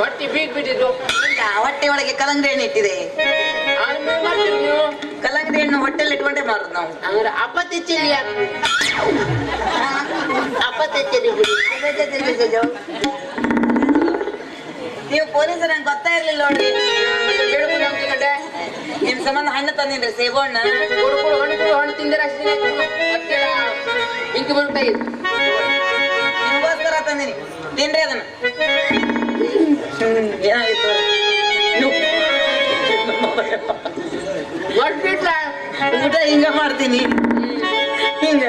ಹೊಟ್ಟಿ ಬೀಗ್ ಬಿಟ್ಟಿದ್ದು ಇಲ್ಲ ಹೊಟ್ಟೆ ಒಳಗೆ ಕಲಂಗಡಿ ಹಣ್ಣು ಇಟ್ಟಿದೆ ಆಮೇಲೆ ಮಾಡ್ತೀರಿ ನೀವು. ಕಲಂಗಡಿ ಹಣ್ಣು ಹೊಟ್ಟೆಲಿ ಇಟ್ಕೊಂಡೇ ಮಾರುದು ನಾವು ಹಂಗಾರೆ ಅಪ್ಪ ತೆಚ್ಚಲಿ ಅಪ್ಪ ತೆಚ್ಚಲಿ ನೀವು ಪೊಲೀಸರು ನಂಗೆ ಗೊತ್ತಾ ಇರ್ಲಿಲ್ಲ ನೋಡಿ. ಮತ್ತೆ ಬೆಳಕು ಕಡೆ ನಿಮ್ ಸಂಬಂಧ ಹಣ್ಣು ತಂದಿನ್ರಿ ಸೇಬು ಹಣ್ಣು ಹಣ್ಣು ಹಣ್ಣು ತಿಂದರೆ ಅಷ್ಟೇ ಇಂಕಿ ಬಂದ್ಬಿಟ್ಟಾಗಿದೆ ನಿಮಗೋಸ್ಕರ ತಂದಿನಿ. ತಿನ್ರಿ ಅದನ್ನ. ಏನಾಗಿತ್ತು ಊಟ ಹಿಂಗ ಮಾಡ್ತೀನಿ. ಹಿಂಗ.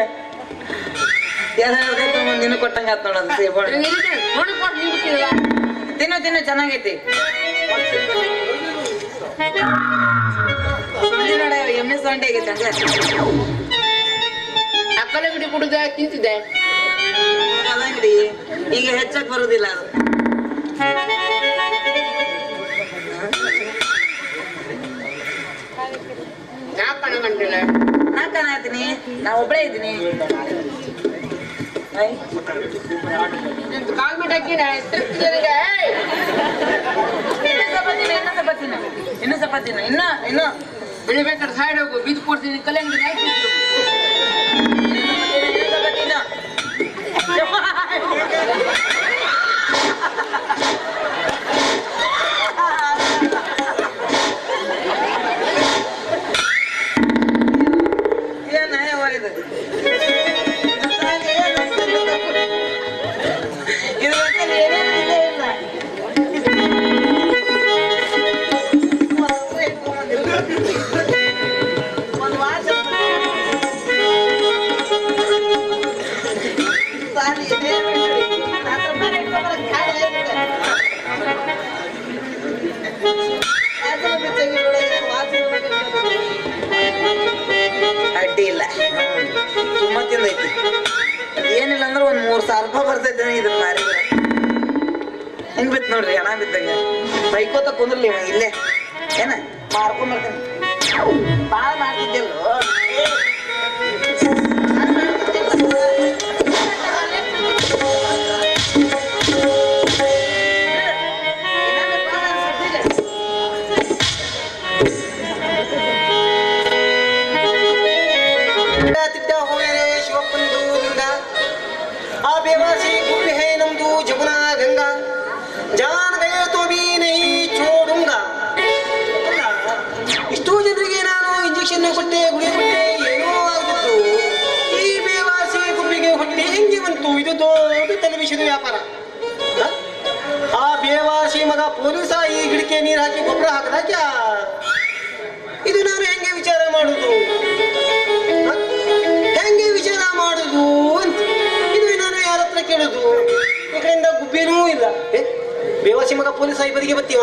ನಿನ್ನ ಕೊಟ್ಟಂಗ ಆತ್ ಬಿಟ್ಟಿಲ್ಲ ತಿನ್ನು ತಿನ್ನು ಚೆನ್ನಾಗೈತಿ. ನೋಡ ಎಮ್ಮೆ ಸೊಂಡೆ ಆಗೈತೆ ಹಂಗ. ಅಕ್ಕಲ ಬಿಡಿ ಕುಡಿದ ತಿಂತಿದ್ದೆ. ಈಗ ಹೆಚ್ಚಕ್ ಬರುದಿಲ್ಲ ಅದು. ಒಬ್ಬಳೇ ಇದ್ದೀನಿ. ಕಾಲ್ ಹಾಕಿನ ತೃಪ್ತಿಗೆ ಇನ್ನೂ ಇನ್ನೂ. ಇನ್ನೂ ಸ್ವಲ್ಪ ತಿನ್ನು ಇನ್ನ, ಇನ್ನು. ಬೆಳಿ ಸೈಡ್ ಹೋಗು. ಬೀಚ್ ಕೊಡ್ತೀನಿ. ಕಲ್ಲಂಗಡಿ ಸಾವಿರ ಬರ್ತೈತೆ ಇದನ್ನ ಮಾರಿದ್ರೆ ಹೆಂಗ್ ಬಿತ್ ನೋಡ್ರಿ, ಹಣ ಬಿತ್ತಂಗ ಬೈಕೋತ ಕುಂದ್ರಲಿ ಇಲ್ಲೇ. ಏನ? ಮಾರ್ಕೊಂಡ್ ಬರ್ತೇನೆ. ಬಾಳ ಮಾಡ್ತಿದ್ದೆಲ್ಲೋ ಪೊಲೀಸ ಈ ಗಿಡಕ್ಕೆ ನೀರು ಹಾಕಿ ಗೊಬ್ಬರ ಹಾಕದಾಕ್ಯ ಇದು ನಾನು ಹೆಂಗೆ ವಿಚಾರ ಮಾಡುದು? ಹೆಂಗೆ ವಿಚಾರ ಮಾಡುದು ಅಂತ. ಇದು ನಾನು ಯಾರ ಹತ್ರ ಕೇಳುದು? ಈ ಕಡೆಯಿಂದ ಗುಬ್ಬಿನೂ ಇಲ್ಲ. ಬೇವಾಸಿ ಮಗ ಪೊಲೀಸ್ ಈ ಬದಿಗೆ ಬರ್ತೀವ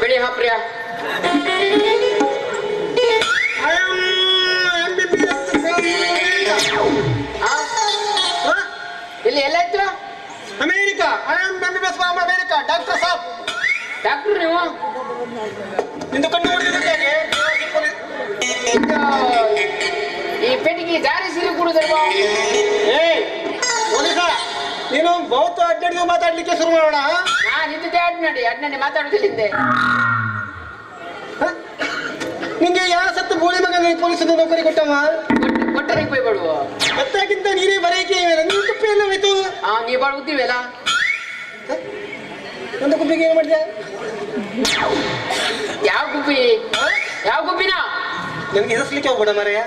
ಬೆಳಿ ಹಾಪ್ರ್ಯಾ ಏ ಪೊಲೀಸ ನೀನು ಬಹುತ ಅಡ್ಡಾಡಿದು ಮಾತಾಡ್ಲಿಕ್ಕೆ ಶುರು ಮಾಡೋಣ? ಹಾ ಇದ್ದಿದ್ದೆ ಅಡ್ನಾಡಿ ಅಡ್ನಾಡಿ ಮಾತಾಡುದಿಲ್ಲ ಹಿಂದೆ ನಿಂಗೆ ಯಾವ ಸತ್ತು ಬೋಳಿ ಮಗ ಪೊಲೀಸ್ ನೌಕರಿ ಕೊಟ್ಟವ? ಕೊಟ್ಟು ಕೊಟ್ಟರೆ ಪೈ ಬಡುವ ಮತ್ತಾಗಿಂತ ನೀನೇ ಬರೆಯಕ್ಕೆ ನೀನು ಕುಪ್ಪಿ ಎಲ್ಲ ಹೋಯ್ತು. ಹಾ ನೀ ಬಾಳುತ್ತೀವಲ್ಲ ಒಂದು ಗುಬ್ಬಿಗೆ ಏನು ಮಾಡಿದೆ? ಯಾವ ಗುಬ್ಬಿ? ಯಾವ ಗುಬ್ಬಿನ? ನನ್ಗೆ ಎದುರಿಸ್ಲಿಕ್ಕೆ ಹೋಗ್ಬೇಡ ಮರೆಯ.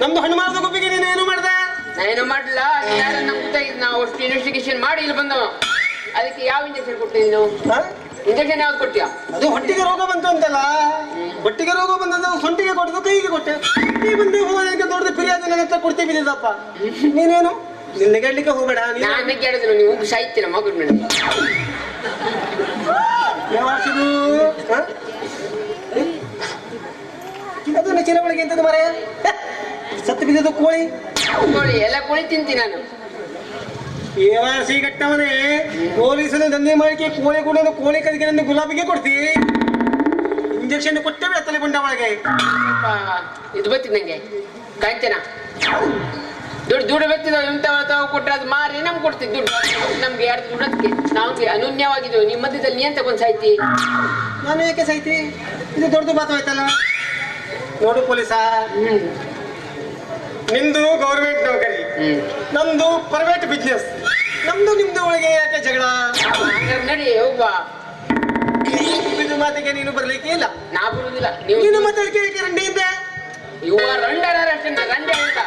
ನಮ್ದು ಮಾರದ ಗುಬ್ಬಿಗೆ ನೀನು ಏನು ಮಾಡ್ದೆ? ನಾನೇನು ಮಾಡ್ಲಿಲ್ಲ ನಮ್ಗೆ ನಾವು ಅಷ್ಟು ಇನ್ವೆಸ್ಟಿಗೇಷನ್ ಮಾಡಿ ಇಲ್ಲಿ ಬಂದ ಅದಕ್ಕೆ ಯಾವ ಇಂಜೆಕ್ಷನ್ ಕೊಟ್ಟೆ ನೀನು? ಇಂಜೆಕ್ಷನ್ ಯಾವ್ದು ಕೊಟ್ಟಿಯ ಅದು ಹೊಟ್ಟಿಗೆ ರೋಗ ಬಂತು ಅಂತಲ್ಲ? ಹೊಟ್ಟಿಗೆ ರೋಗ ಬಂದಂತ ಸೊಂಟಿಗೆ ಕೊಟ್ಟದ್ದು ಕೈಗೆ ಕೊಟ್ಟೆ. ಈ ಬಂದು ಹೋಗೋದಕ್ಕೆ ದೊಡ್ಡದು ಫಿರ್ಯಾದಿ ನನ್ನ ಹತ್ರ ಕೊಡ್ತೀವಿ ಬಿದ್ದಪ್ಪ ನೀನೇನು? ನಿನ್ನೆ ಗೆಡ್ಲಿಕ್ಕೆ ಹೋಗ್ಬೇಡ ನೀನು? ಕೇಳಿದ್ರು ನೀವು ಸಾಯ್ತೀರ ಮಗು ಮೇಡಮ್? ಒಳಗೆ ಎಂತದ್ದು ಮರ ಸತ್ತು ಬಿದ್ದದ್ದು ಕೋಳಿ. ಕೋಳಿ ಎಲ್ಲ ಕೋಳಿ ತಿಂತೀನಿ ನಾನು. ಏವಾಸಿ ಗಟ್ಟವನೇ ಪೊಲೀಸನ ದಂಧೆ ಮಾಡಿಕೆ ಕೋಳಿ ಕೂಡ ಕೋಳಿ ಕದಿಗೆ ನನ್ನ ಗುಲಾಬಿಗೆ ಕೊಡ್ತಿ. ಇಂಜೆಕ್ಷನ್ ಕೊಟ್ಟೆ ತಲೆ ಬಂಡ ಒಳಗೆ. ಇದು ಬತ್ತಿ ನಂಗೆ. ಕಾಂಚನ ದುಡ್ಡು ದುಡ್ಡು ಬೆತ್ತಿದ ಇಂಥ ತಾವು ಕೊಟ್ಟರೆ ಅದು ಮಾರಿ ನಮ್ಗೆ ಕೊಡ್ತೀವಿ ದುಡ್ಡು. ನಮ್ಗೆ ಎರಡು ದುಡ್ಡಕ್ಕೆ ನಾವು ಅನುನ್ಯವಾಗಿದ್ದೆವು ನಿಮ್ಮ ಮಧ್ಯದಲ್ಲಿ ನೀ ಅಂತ ಕೊಂದ್ ಸಾಯ್ತಿ? ನಾನು ಯಾಕೆ ಸಾಯ್ತಿ? ಇದು ದೊಡ್ಡದು ಮಾತು ಆಯ್ತಲ್ಲ? ನೋಡು ಪೊಲೀಸ. ನಿಂದು ಗೌರ್ಮೆಂಟ್ ನೌಕರಿ ನಮ್ದು ಪ್ರೈವೇಟ್ ಬಿಸ್ನೆಸ್ ನಮ್ದು ನಿಮ್ದು ಒಳಗೆ ಯಾಕೆ ಜಗಳ? ನಡಿ ಹೋಗ್ವ. ಮಾತಿಗೆ ನೀನು ಬರ್ಲಿಕ್ಕೆ ಇಲ್ಲ. ನಾ ಬರುದಿಲ್ಲ. ನೀನು ಮಾತಾಡ್ಕೆ ರಂಡಿ ಇದ್ದೆ. ಇವ ರಂಡರ ಅಷ್ಟೇ ರಂಡ ಇಲ್ಲ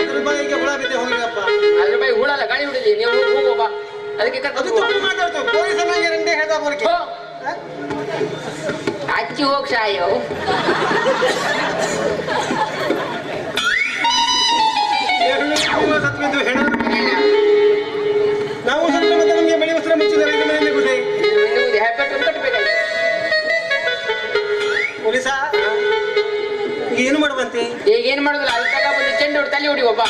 ಅದ್ರ ಬಾಯಿಗೆ ಹುಳ ಬಿದ್ದೆ ಹೋಗ್ಲಿಯಪ್ಪ ಅದ್ರ ಬೈ ಹುಳಲ್ಲ ಗಾಳಿ ನೀವು ಅದಕ್ಕೆ ಅದು ಕರ್ಕೊಂಡು ತಪ್ಪು ಮಾತಾಡ್ತು. ಪೊಲೀಸನಾಗೆ ರಂಡೆ ಹೇಳ್ದ ಬೋರ್ಕೆ ಹೋ. ಅಚ್ಚಿ ಹೋಗ್ ಸಾಯೋ ಮಾಡುವಂತೆ ಈಗ ಏನ್ ಮಾಡುದಿಲ್ಲ? ಅಲ್ಲಿ ತಗ ಚೆಂಡು ತಲೆ ಹೊಡಿ ಒಬ್ಬ.